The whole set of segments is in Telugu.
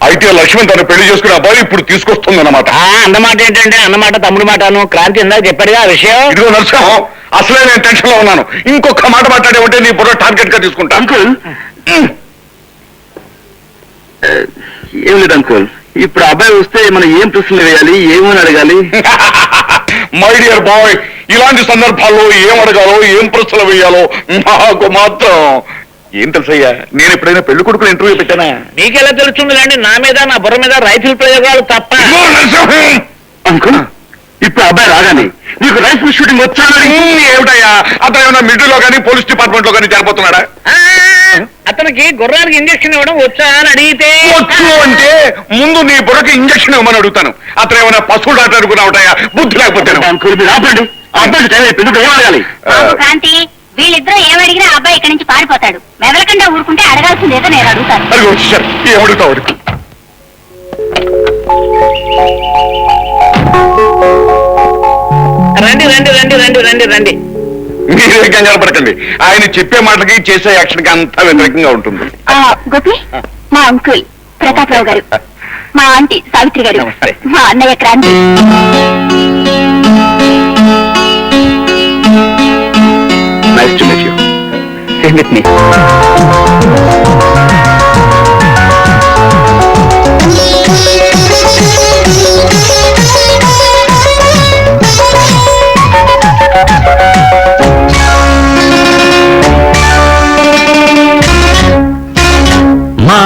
అయితే లక్ష్మణ్ తను పెళ్ళి చేసుకునే అబ్బాయి ఇప్పుడు తీసుకొస్తుందన్నమాట. ఆ, అన్నమాట ఏంటంటే అన్నమాట తమ్ముడు మాటను క్రాంతి ఇందాక చెప్పాడుగా ఆ విషయం. ఇదిగో నరసింహం అసలే నేను టెన్షన్లో ఉన్నాను. ఇంకొక మాట మాట్లాడే ఉంటే నీ బుర్ర టార్గెట్గా తీసుకుంటా. అంకుల్? ఏం లేదు అంకుల్. ఇప్పుడు అబ్బాయి వస్తే మనం ఏం ప్రశ్నలు వేయాలి? ఏమని అడగాలి? మై డియర్ బాయ్ ఇలాంటి సందర్భాల్లో ఏం అడగాలో ఏం ప్రశ్నలు వేయాలో నాకు మాత్రం ఏం తెలుసయ్యా? నేను ఎప్పుడైనా పెళ్ళి కొడుకుని ఇంటర్వ్యూ పెట్టానా? మీకెలా తెలుస్తుంది లేండి నా మీద నా బుర్ర మీద రైతుల ప్రయోగాలు తప్ప. అంకుల్ ఇప్పుడు అబ్బాయి రాగానే నీకు రైఫిల్ షూటింగ్ వచ్చానని ఉమ్, ఏమిటయ్యా? అతను ఏమైనా మిడిల్లో కానీ పోలీస్ డిపార్ట్మెంట్లో కానీ జరిపోతున్నాడా అతనికి గుర్రానికి ఇంజక్షన్ ఇవ్వడం వచ్చా అని అడిగితే వచ్చు అంటే ముందు నీ బుర్రకి ఇంజక్షన్ ఇవ్వమని అడుగుతాను. అతను ఏమైనా పశువు డాక్టర్ అనుకున్నావుటయ్యా బుద్ధి లేకపోతే ఆపండి. కాంతి వీళ్ళిద్దరూ ఏమడిగినా అబ్బాయి ఇక్కడి నుంచి పారిపోతాడు. మెదలకుండా ఊరుకుంటే అడగాల్సిందేదో నేను అడుగుతాను. అది వచ్చేసారు ఏం అడుగుతావు అడుగు. రండి రండి రండి రండి రండి రండి. మీరే కంగారు పడకండి. ఆయన చెప్పే మాటలకి చేసే యాక్షన్కి అంతా వ్యతిరేకంగా ఉంటుంది. ఆ, గోపి మా అంకుల్ ప్రతాపరావు గారు మా ఆంటీ సావిత్రి గారు నమస్తే. మా అన్నయ్య Kranti. Nice to meet you same with మీ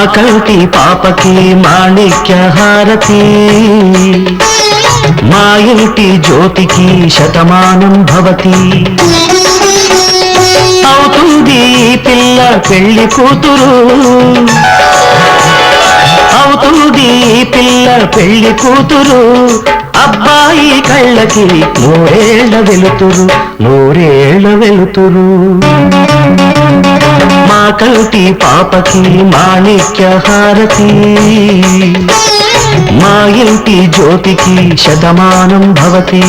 కంటి పాపకి మాణిక్య హారతి. మా ఇంటి జ్యోతికి శతమానం భవతి. అవుతుంది పిల్ల పెళ్ళి కూతురు. అవుతుంది పిల్ల పెళ్ళి కూతురు. అబ్బాయి కళ్ళకి నూరేళ్ళ వెలుతురు నూరేళ్ళ వెలుతురు. కంటి పాపకి మాణిక్య హారతి. మా ఇంటి జ్యోతికి శతమానం భవతి.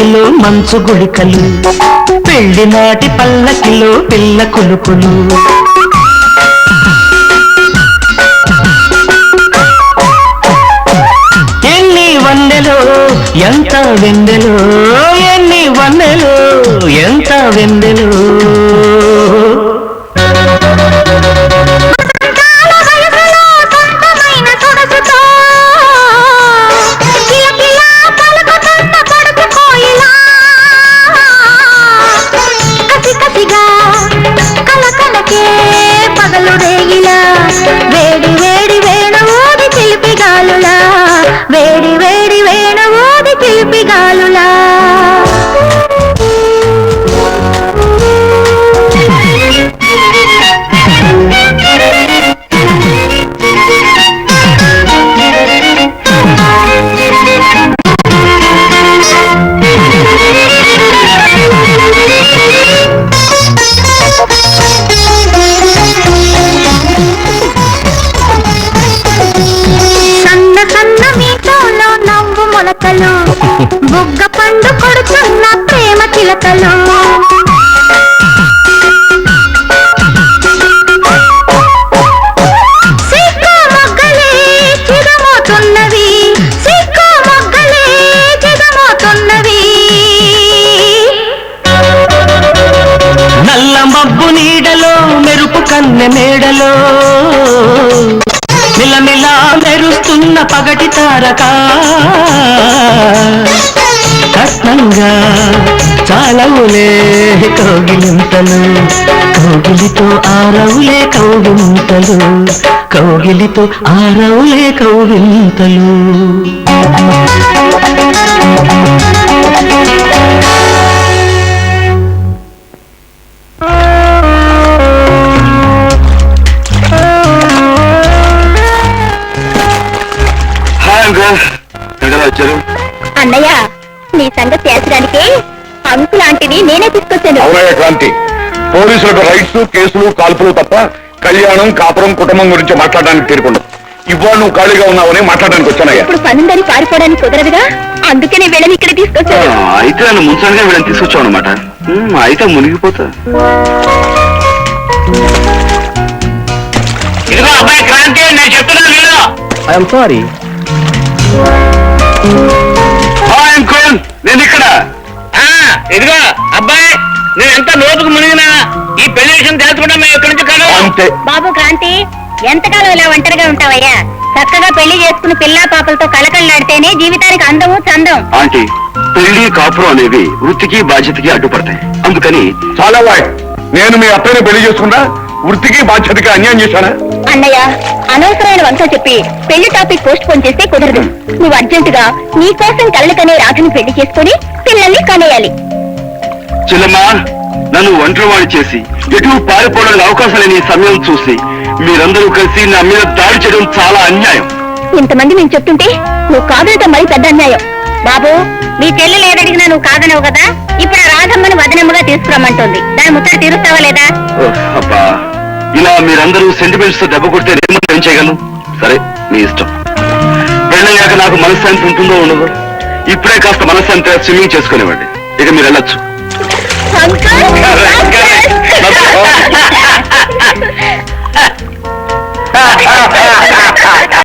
పల్లకిలో మంచు గుళికలు పెళ్ళి నాటి పల్లకిలో పిల్ల కొలుపులు. ఎన్ని వందెలో ఎంత వెందెలో ఎన్ని వందెలో ఎంత వెందెలో. ప్రేమ నల్ల మబ్బు నీడలో మెరుపు కన్నె మేడలో. మిలమిలా మెరుస్తున్న పగటి తారక. కట్నంగా చాలవులే కౌగిలింతలు. కౌగిలితో ఆరవులే కౌగింతలు కౌగిలితో ఆరవులే కౌగింతలు అన్నయ్య నీ సంగతి తేల్చడానికే అంకు లాంటివి నేనే తీసుకొచ్చాను. అవునయ్య క్రాంతి పోలీసులకు రైట్స్ కేసులు కాల్పులు తప్ప కళ్యాణం కాపురం కుటుంబం గురించి మాట్లాడడానికి తీరుకుండదు. ఇవాళ నువ్వు ఖాళీగా ఉన్నావని మాట్లాడడానికి వచ్చానయ్యా. ఇప్పుడు పనుందని పారిపోవడానికి కుదరదుగా? అందుకే నేను వెళ్ళని ఇక్కడ ఆ, తీసుకొచ్చాను అయితే నన్ను ముంచడానికి వీళ్ళని తీసుకొచ్చావు అనమాట అయితే మునిగిపోతా. ఇదిగో అబ్బాయి క్రాంతి నేను చెప్తున్నాను వీళ్ళు ఐఎమ్ సారీ హాయ్ అంకుల్ నేను ఇక్కడ. ఇదిగో అబ్బాయి నేను ఎంత లోతుకు మునిగినా ఈ పెళ్ళి విషయం తెలుసుకుంటా మేము ఇక్కడి నుంచి కలవు అంతే. బాబు క్రాంతి ఎంతకాలం ఇలా ఒంటరిగా ఉంటావయ్యా? చక్కగా పెళ్ళి చేసుకుని పిల్లా పాపలతో కలకళ్ళాడితేనే జీవితానికి అందము చందం. ఆంటీ పెళ్ళి కాపురం అనేవి వృత్తికి బాధ్యతకి అడ్డుపడతాయి. అందుకని చాలా వాయ్ నేను మీ అత్తని పెళ్ళి చేసుకున్నా వృత్తికి బాధ్యతకి అన్యాయం చేశానా? అన్నయ్య అనవసరమైన వంక చెప్పి పెళ్ళి టాపిక్ పోస్ట్ పోన్ చేస్తే కుదరదు. నువ్వు అర్జెంటుగా నీ కోసం కళ్ళ కనే రాజుని పెళ్ళి చేసుకుని పిల్లల్ని కనేయాలి. చెల్లమ్మా నన్ను ఒంటరివాణి చేసి ఎటు పారిపోవడానికి అవకాశం లేని సమయం చూసి మీరందరూ కలిసి నా మీద దాడి చేయడం చాలా అన్యాయం. ఇంతమంది నేను చెప్తుంటే నువ్వు కాదనటం మరి పెద్ద అన్యాయం. బాబు మీ చెల్లెలు ఏదడిగినా నువ్వు కాదనవు కదా? ఇప్పుడు రాధమ్మని వదనమ్మగా తీసుకురమ్మంటుంది. దాని ముచ్చట తీరుస్తావా లేదా? అబ్బా. ఇలా మీరందరూ సెంటిమెంట్స్తో దెబ్బ కొడితే నేను ఏం చేయగలను? సరే మీ ఇష్టం. పెళ్ళయ్యాక నాకు మనశ్శాంతి ఉంటుందో ఉండదో? ఇప్పుడే కాస్త మనశ్శాంతి స్విమ్మింగ్ చేసుకునేవ్వండి ఇక మీరు వెళ్ళొచ్చు.